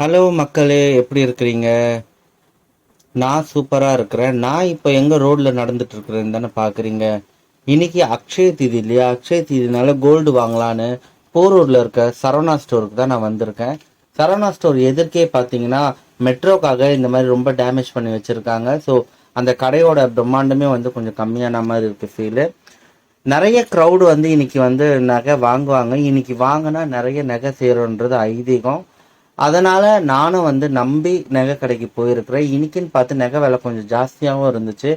Hello மக்களே எப்படி இருக்கிறீங்க? நான் சூப்பராக இருக்கிறேன். நான் இப்போ எங்கே ரோட்டில் நடந்துட்டு இருக்கிறேன்னு தானே பார்க்குறீங்க இன்னைக்கு அக்ஷய தீதி இல்லையா? அக்ஷய தீதினால கோல்டு வாங்கலான்னு போரூரில் இருக்க சரவணா ஸ்டோருக்கு தான் நான் வந்திருக்கேன். சரவணா ஸ்டோர் எதிர்க்கே பார்த்தீங்கன்னா மெட்ரோக்காக இந்த மாதிரி ரொம்ப டேமேஜ் பண்ணி வச்சுருக்காங்க. ஸோ அந்த கடையோட பிரம்மாண்டமே வந்து கொஞ்சம் கம்மியான மாதிரி இருக்குது ஃபீலு நிறைய க்ரௌடு வந்து இன்னைக்கு வந்து நகை வாங்குவாங்க. இன்னைக்கு வாங்கினா நிறைய நகை சேரும்ன்றது ஐதீகம். அதனால் நானும் வந்து நம்பி நகை கடைக்கு போயிருக்கிறேன். இன்னைக்குன்னு பார்த்து நகை விலை கொஞ்சம் ஜாஸ்தியாகவும் இருந்துச்சு.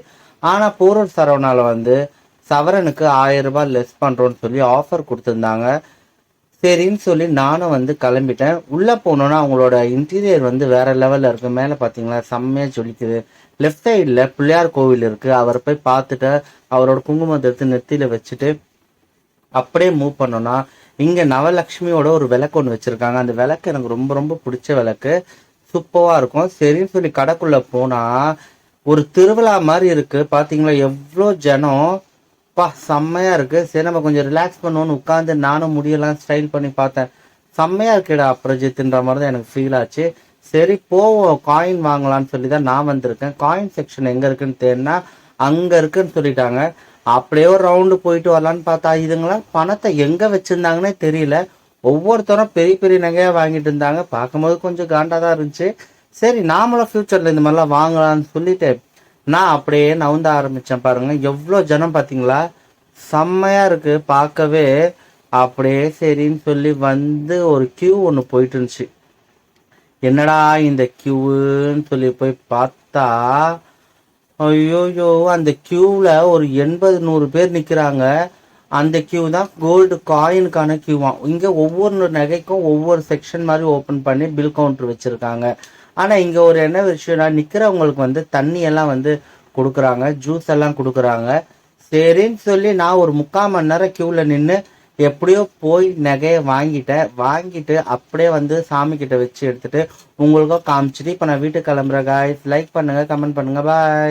ஆனால் பூரூர் சரவணால் வந்து சவரனுக்கு ஆயிரம் ரூபாய் லெஸ் பண்ணுறோன்னு சொல்லி ஆஃபர் கொடுத்துருந்தாங்க. சரின்னு சொல்லி நானும் வந்து கிளம்பிட்டேன். உள்ளே போனோன்னா அவங்களோட இன்டீரியர் வந்து வேற லெவலில் இருக்கு. மேலே பார்த்தீங்களா? செம்மையாக ஜொலிக்குது லெஃப்ட் சைடில் பிள்ளையார் கோவில் இருக்குது அவரை போய் பார்த்துட்டு அவரோட குங்குமத்தை எடுத்து நெத்தியில் வச்சுட்டு அப்படியே மூவ் பண்ணோன்னா இங்கே நவலக்ஷ்மியோட ஒரு விளக்கு ஒன்று வச்சுருக்காங்க. அந்த விளக்கு எனக்கு ரொம்ப ரொம்ப பிடிச்ச விளக்கு. சூப்பராக இருக்கும். சரின்னு சொல்லி கடைக்குள்ளே போனால் ஒரு திருவிழா மாதிரி இருக்குது பார்த்தீங்களா எவ்வளோ ஜனம். பா செம்மையாக இருக்குது சரி நம்ம கொஞ்சம் ரிலாக்ஸ் பண்ணுவோன்னு உட்காந்து நானும் முடியெல்லாம் ஸ்டைல் பண்ணி பார்த்தேன். செம்மையாக இருக்குடா அப்ரஜித்ன்ற மாதிரி தான் எனக்கு ஃபீல் ஆச்சு. சரி போவோம். காயின் வாங்கலாம்னு சொல்லி தான் நான் வந்திருக்கேன். காயின் செக்ஷன் எங்கே இருக்குன்னு தேடினா அங்கே இருக்குன்னு சொல்லிட்டாங்க. அப்படியே ஒரு ரவுண்டு போயிட்டு வரலான்னு பார்த்தா இதுங்களாம் பணத்தை எங்கே வச்சுருந்தாங்கன்னே தெரியல. ஒவ்வொருத்தரும் பெரிய பெரிய நகையாக வாங்கிட்டு இருந்தாங்க. பார்க்கும்போது கொஞ்சம் காண்டாக தான் இருந்துச்சு. சரி நாமளும் ஃப்யூச்சரில் இந்த மாதிரிலாம் வாங்கலாம்னு சொல்லிட்டு நான் அப்படியே நவுந்த ஆரம்பித்தேன் பாருங்கள் எவ்வளோ ஜனம் பார்த்தீங்களா? செம்மையாக இருக்குது பார்க்கவே. அப்படியே சரின்னு சொல்லி வந்து ஒரு கியூ ஒன்று போயிட்டு இருந்துச்சு. என்னடா இந்த கியூன்னு சொல்லி போய் பார்த்தா ஐயோயோ அந்த கியூவில் ஒரு எண்பது நூறு பேர் நிற்கிறாங்க அந்த கியூ தான் கோல்டு காயினுக்கான கியூவாம் இங்கே ஒவ்வொரு நகைக்கும் ஒவ்வொரு செக்ஷன் மாதிரி ஓப்பன் பண்ணி பில் கவுண்டர் வச்சுருக்காங்க. ஆனால் இங்கே ஒரு என்ன விஷயம்னா நிற்கிறவங்களுக்கு வந்து தண்ணியெல்லாம் வந்து கொடுக்குறாங்க ஜூஸ் எல்லாம் கொடுக்குறாங்க. சரின்னு சொல்லி நான் ஒரு முக்கால் மணி நேரம் க்யூவில் நின்று எப்படியோ போய் நகையை வாங்கிட்டேன். வாங்கிட்டு அப்படியே வந்து சாமி கிட்ட வச்சு எடுத்துட்டு உங்களுக்கும் காமிச்சிட்டு இப்போ நான் வீட்டுக்கு கிளம்புறேன் காய்ஸ் லைக் பண்ணுங்க கமெண்ட் பண்ணுங்க. பாய்